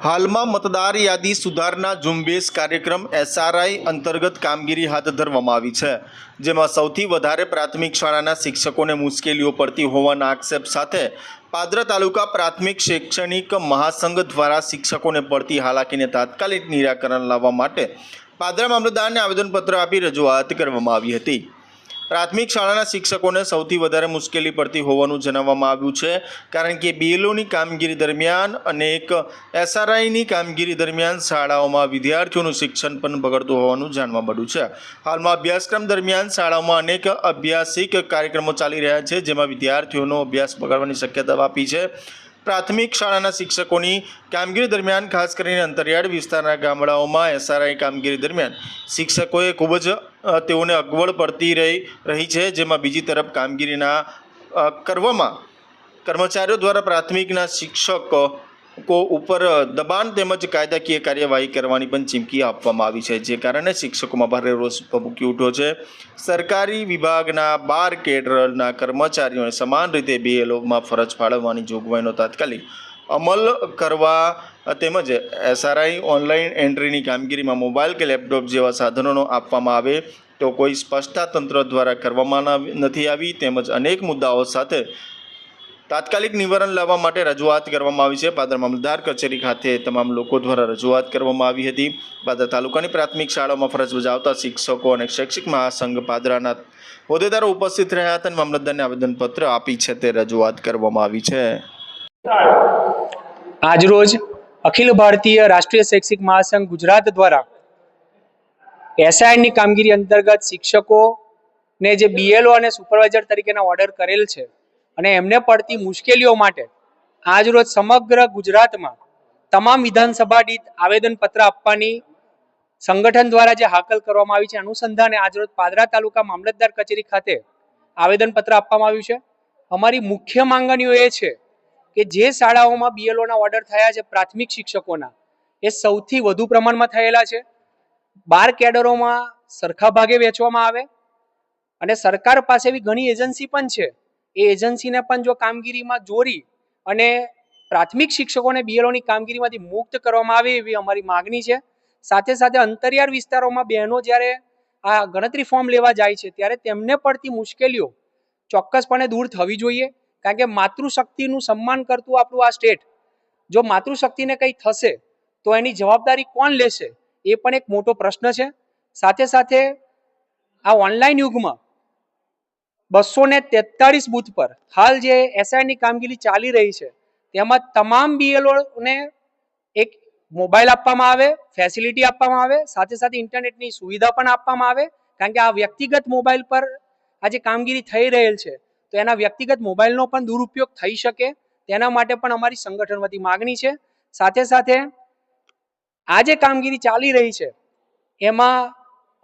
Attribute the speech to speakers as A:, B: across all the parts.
A: હાલમાં મતદાર યાદી સુધારના ઝુંબેશ કાર્યક્રમ એસઆરઆઈ અંતર્ગત કામગીરી હાથ ધરવામાં આવી છે, જેમાં સૌથી વધારે પ્રાથમિક શાળાના શિક્ષકોને મુશ્કેલીઓ પડતી હોવાના આક્ષેપ સાથે પાદરા તાલુકા પ્રાથમિક શૈક્ષણિક મહાસંઘ દ્વારા શિક્ષકોને પડતી હાલાકીને તાત્કાલિક નિરાકરણ લાવવા માટે પાદરા મામલતદારને આવેદનપત્ર આપી રજૂઆત કરવામાં આવી હતી. પ્રાથમિક શાળાના શિક્ષકોને સૌથી વધારે મુશ્કેલી પડતી હોવાનું જણાવવામાં આવ્યું છે, કારણ કે બીએલઓની કામગીરી દરમિયાન અને એક એસઆરઆઈની કામગીરી દરમિયાન શાળાઓમાં વિદ્યાર્થીઓનું શિક્ષણ પણ બગડતું હોવાનું જાણવા મળ્યું છે. હાલમાં અભ્યાસક્રમ દરમિયાન શાળાઓમાં અનેક અભ્યાસિક કાર્યક્રમો ચાલી રહ્યા છે, જેમાં વિદ્યાર્થીઓનો અભ્યાસ બગાડવાની શક્યતા આપી છે. પ્રાથમિક શાળાના શિક્ષકોની કામગીરી દરમિયાન, ખાસ કરીને અંતરિયાળ વિસ્તારના ગામડાઓમાં એસઆરઆઈ કામગીરી દરમિયાન, શિક્ષકોએ ખૂબ જ તેઓને અગવડ પડતી રહી રહી છે, જેમાં બીજી તરફ કામગીરીના કરવામાં કર્મચારીઓ દ્વારા પ્રાથમિકના શિક્ષકો કો ઉપર દબાણ તેમજ કાયદાકીય કાર્યવાહી કરવાની પણ ચીમકી આપવામાં આવી છે, જે કારણે શિક્ષકોમાં ભારે રોષ ભભૂકી ઉઠ્યો છે. સરકારી વિભાગના બાર કેડરના કર્મચારીઓને સમાન રીતે બીએલઓમાં ફરજ ફાળવવાની જોગવાઈનો તાત્કાલિક અમલ કરવા તેમજ એસઆરઆઈ ઓનલાઈન એન્ટ્રીની કામગીરીમાં મોબાઈલ કે લેપટોપ જેવા સાધનોનો આપવામાં આવે, તો કોઈ સ્પષ્ટતા તંત્ર દ્વારા કરવામાં નથી આવી. તેમજ અનેક મુદ્દાઓ સાથે તાત્કાલિક નિવારણ લાવવા માટે રજૂઆત કરવામાં આવી છે. પાદર મામલતદાર કચેરી ખાતે તમામ લોકો દ્વારા રજૂઆત કરવામાં આવી હતી. પાદર તાલુકાની પ્રાથમિક શાળાઓમાં ફરજ બજાવતા શિક્ષકો અને શૈક્ષિક મહાસંઘ પાદરાના હોદ્દેદારો ઉપસ્થિત રહ્યા હતા અને મામલતદારને આવેદનપત્ર આપી છે તે રજૂઆત કરવામાં આવી છે.
B: આજરોજ અખિલ ભારતીય રાષ્ટ્રીય શૈક્ષિક મહાસંઘ ગુજરાત દ્વારા એસઆઈની કામગીરી અંતર્ગત શિક્ષકોને જે બીએલઓ અને સુપરવાઇઝર તરીકેના ઓર્ડર કરેલ છે અને એમને પડતી મુશ્કેલીઓ માટે આજરોજ સમગ્ર ગુજરાતમાં તમામ વિધાનસભા દીઠ આવેદનપત્ર આપવાની સંગઠન દ્વારા જે હાકલ કરવામાં આવી છે, અનુસંધાને આજરોજ પાદરા તાલુકા મામલતદાર કચેરી ખાતે આવેદનપત્ર આપવામાં આવ્યું છે. અમારી મુખ્ય માંગણીઓ એ છે કે જે શાળાઓમાં બીએલઓના ઓર્ડર થયા છે, પ્રાથમિક શિક્ષકોના, એ સૌથી વધુ પ્રમાણમાં થયેલા છે. બાર કેડરોમાં સરખા ભાગે વેચવામાં આવે અને સરકાર પાસે એવી ઘણી એજન્સી પણ છે એ એજન્સીને પણ જો કામગીરીમાં જોડી અને પ્રાથમિક શિક્ષકોને બીએલઓની કામગીરીમાંથી મુક્ત કરવામાં આવે એવી અમારી માગણી છે. સાથે સાથે અંતરિયાળ વિસ્તારોમાં બહેનો જ્યારે આ ગણતરી ફોર્મ લેવા જાય છે, ત્યારે તેમને પડતી મુશ્કેલીઓ ચોક્કસપણે દૂર થવી જોઈએ, કારણ કે માતૃશક્તિનું સન્માન કરતું આપણું આ સ્ટેટ, જો માતૃશક્તિને કંઈ થશે, તો એની જવાબદારી કોણ લેશે, એ પણ એક મોટો પ્રશ્ન છે. સાથે સાથે આ ઓનલાઈન યુગમાં બસો ને તેતાળીસ બૂથ પર. હાલ જે એસઆઈની કામગીરી ચાલી રહી છે, તેમાં તમામ બીએલઓને એક મોબાઈલ આપવામાં આવે ફેસિલિટી આપવામાં આવે, સાથે સાથે ઇન્ટરનેટની સુવિધા પણ આપવામાં આવે, કારણ કે આ વ્યક્તિગત મોબાઈલ પર આ જે કામગીરી થઈ રહેલ છે, તો એના વ્યક્તિગત મોબાઈલનો પણ દુરુપયોગ થઈ શકે. તેના માટે પણ અમારી સંગઠન વતી માગણી છે. સાથે સાથે આ જે કામગીરી ચાલી રહી છે, એમાં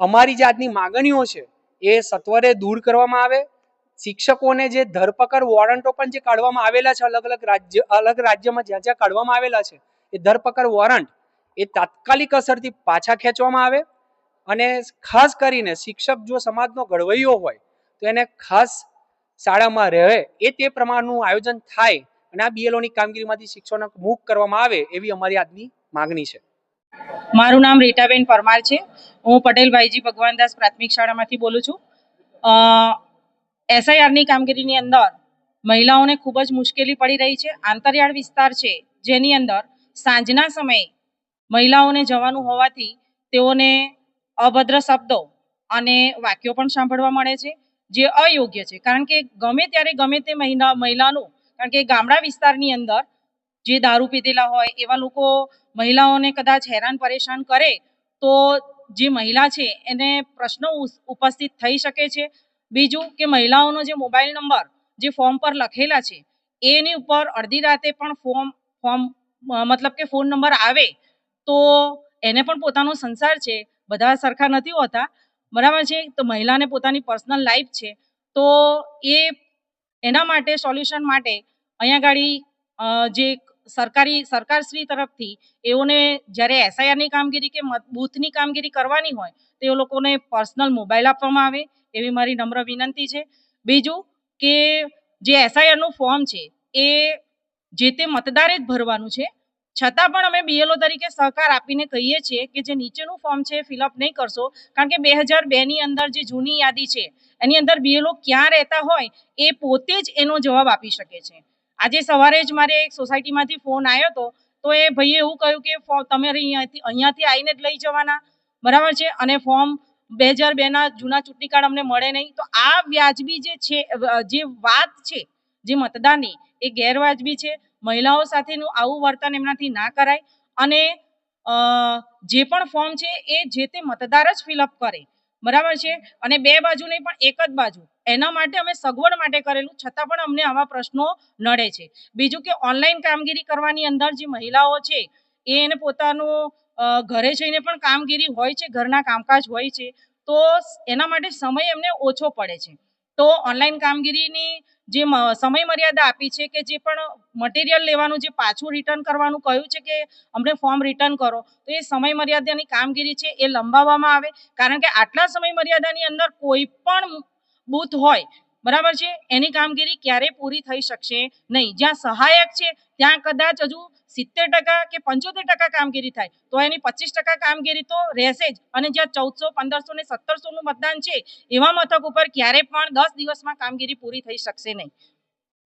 B: અમારી જે આજની માગણીઓ છે એ સત્વરે દૂર કરવામાં આવે. શિક્ષકોને જે ધરપકડ વોરંટો પણ જે કાઢવામાં આવેલા છે, અલગ અલગ રાજ્ય, અલગ રાજ્યમાં જ્યાં જ્યાં કાઢવામાં આવેલા છે, એ ધરપકડ વોરંટ એ તાત્કાલિક અસરથી પાછા ખેંચવામાં આવે અને ખાસ કરીને શિક્ષક જો સમાજનો ઘડવૈયો હોય, તો એને ખાસ શાળામાં રહે એ તે પ્રમાણનું આયોજન થાય અને આ બીએલઓની કામગીરીમાંથી શિક્ષકોને મુક્ત કરવામાં આવે એવી અમારી આજની માગણી છે.
C: મારું નામ રીટાબેન પરમાર છે. હું પટેલ ભાઈજી ભગવાનદાસ પ્રાથમિક શાળામાંથી બોલું છું. એસઆઈઆરની કામગીરીની અંદર મહિલાઓને ખૂબ જ મુશ્કેલી પડી રહી છે. આંતરિયાળ વિસ્તાર છે જેની અંદર સાંજના સમયે મહિલાઓને જવાનું હોવાથી તેઓને અભદ્ર શબ્દો અને વાક્યો પણ સાંભળવા મળે છે, જે અયોગ્ય છે. કારણ કે ગમે ત્યારે ગમે તે મહિલા, મહિલાનું, કારણ કે ગામડા વિસ્તારની અંદર જે દારૂ પીધેલા હોય એવા લોકો મહિલાઓને કદાચ હેરાન પરેશાન કરે તો જે મહિલા છે એને પ્રશ્નો ઉપસ્થિત થઈ શકે છે. બીજું કે મહિલાઓનો જે મોબાઈલ નંબર જે ફોર્મ પર લખેલા છે એની ઉપર અડધી રાતે પણ ફોર્મ ફોર્મ મતલબ કે ફોન નંબર આવે તો એને પણ પોતાનો સંસાર છે. બધા સરખા નથી હોતા. બરાબર છે? તો મહિલાને પોતાની પર્સનલ લાઈફ છે. તો એ એના માટે સોલ્યુશન માટે અહીંયા અ, જે સરકારી, સરકારશ્રી તરફથી એઓને જ્યારે એસઆઈઆરની કામગીરી કે બૂથની કામગીરી કરવાની હોય, તો એ લોકોને પર્સનલ મોબાઈલ આપવામાં આવે, એવી મારી નમ્ર વિનંતી છે. બીજું કે જે એસઆઈઆરનું ફોર્મ છે, એ જે તે મતદારે જ ભરવાનું છે. છતાં પણ અમે બીએલઓ તરીકે સહકાર આપીને કહીએ છીએ કે જે નીચેનું ફોર્મ છે ફિલઅપ નહીં કરશો, કારણ કે બે હજાર બેની અંદર જે જૂની યાદી છે, એની અંદર બીએલઓ ક્યાં રહેતા હોય, એ પોતે જ એનો જવાબ આપી શકે છે. આજે સવારે જ મારે એક સોસાયટીમાંથી ફોન આવ્યો હતો તો એ ભાઈએ એવું કહ્યું કે તમે અહીંયાથી અહીંયાથી આવીને જ લઈ જવાના. બરાબર છે? અને ફોર્મ બે હજાર બેના જૂના ચૂંટણી કાર્ડ અમને મળે નહીં. તો આ વ્યાજબી જે છે જે વાત છે, જે મતદારની એ ગેરવાજબી છે. મહિલાઓ સાથેનું આવું વર્તન એમનાથી ના કરાય. અને જે પણ ફોર્મ છે, એ જે તે મતદાર જ ફિલઅપ કરે. બરાબર છે? અને બે બાજુ નહીં, પણ એક જ બાજુ. એના માટે અમે સગવડ માટે કરેલું, છતાં પણ અમને આવા પ્રશ્નો નડે છે. બીજું કે ઓનલાઈન કામગીરી કરવાની અંદર જે મહિલાઓ છે, એ એને પોતાનું ઘરે જઈને પણ કામગીરી હોય છે, ઘરના કામકાજ હોય છે, તો એના માટે સમય એમને ઓછો પડે છે. તો ઓનલાઈન કામગીરીની જે સમય મર્યાદા આપી છે કે જે પણ મટીરિયલ લેવાનું, જે પાછું રિટર્ન કરવાનું કહ્યું છે કે અમને ફોર્મ રિટર્ન કરો, તો એ સમય મર્યાદાની કામગીરી છે એ લંબાવવામાં આવે. કારણ કે આટલા સમય મર્યાદાની અંદર કોઈ પણ બૂથ હોય બરાબર છે? એની કામગીરી ક્યારે પૂરી થઈ શકશે નહીં. જ્યાં સહાયક છે, ત્યાં કદાચ હજુ સિત્તેર ટકા કે પંચોતેર ટકા કામગીરી થાય. તો એની પચીસ ટકા કામગીરી તો રહેશે જ. અને જ્યાં ચૌદસો, પંદરસો ને સત્તરસો નું મતદાન છે, એવા મથક ઉપર ક્યારે પણ દસ દિવસમાં કામગીરી પૂરી થઈ શકશે નહીં.